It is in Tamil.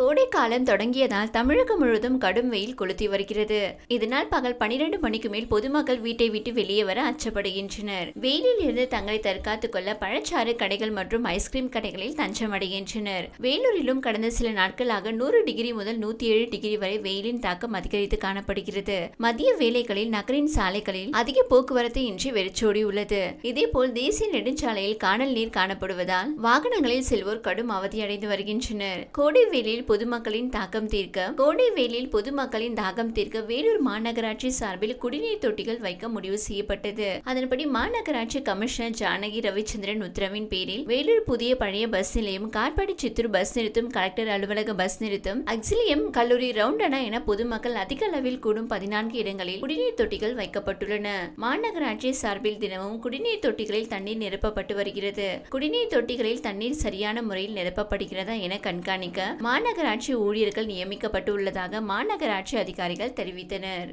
கோடைக்காலம் தொடங்கியதால் தமிழகம் முழுவதும் கடும் வெயில் கொளுத்தி வருகிறது. இதனால் பகல் பனிரெண்டு மணிக்கு மேல் பொதுமக்கள் வீட்டை விட்டு வெளியே வர அச்சப்படுகின்றனர். வெயிலில் இருந்து தங்களை தற்காத்துக் கொள்ள பழச்சாறு கடைகள் மற்றும் ஐஸ்கிரீம் கடைகளில் தஞ்சமடைகின்றனர் வேலூரிலும் கடந்த சில நாட்களாக நூறு டிகிரி முதல் நூத்தி ஏழு டிகிரி வரை வெயிலின் தாக்கம் அதிகரித்து காணப்படுகிறது. மதிய வேலைகளில் நகரின் சாலைகளில் அதிக போக்குவரத்து இன்றி வெறிச்சோடி உள்ளது. இதேபோல் தேசிய நெடுஞ்சாலையில் காணல் நீர் காணப்படுவதால் வாகனங்களில் செல்வோர் கடும் அவதியடைந்து வருகின்றனர். கோடை வெயிலில் பொதுமக்களின் தாக்கம் தீர்க்க கோடை வெயிலில் பொதுமக்களின் தாகம் தீர்க்க வேலூர் மாநகராட்சி சார்பில் குடிநீர் தொட்டிகள் வைக்க முடிவு செய்யப்பட்டது. அதன்படி மாநகராட்சி கமிஷனர் ஜானகி ரவிச்சந்திரன் உத்தரவின் பேரில் வேலூர் புதிய பழைய பஸ் நிலையம் காட்பாடி சித்தூர் பஸ் நிறுத்தம் கலெக்டர் அலுவலக பஸ் நிறுத்தம் அக்சிலியம் கல்லூரி ரவுண்டனா என பொதுமக்கள் அதிக அளவில் கூடும் பதினான்கு இடங்களில் குடிநீர் தொட்டிகள் வைக்கப்பட்டுள்ளன. மாநகராட்சி சார்பில் தினமும் குடிநீர் தொட்டிகளில் தண்ணீர் நிரப்பப்பட்டு வருகிறது. குடிநீர் தொட்டிகளில் தண்ணீர் சரியான முறையில் நிரப்பப்படுகிறதா என கண்காணிக்க மாநகராட்சி ஊழியர்கள் நியமிக்கப்பட்டுள்ளதாக மாநகராட்சி அதிகாரிகள் தெரிவித்தனர்.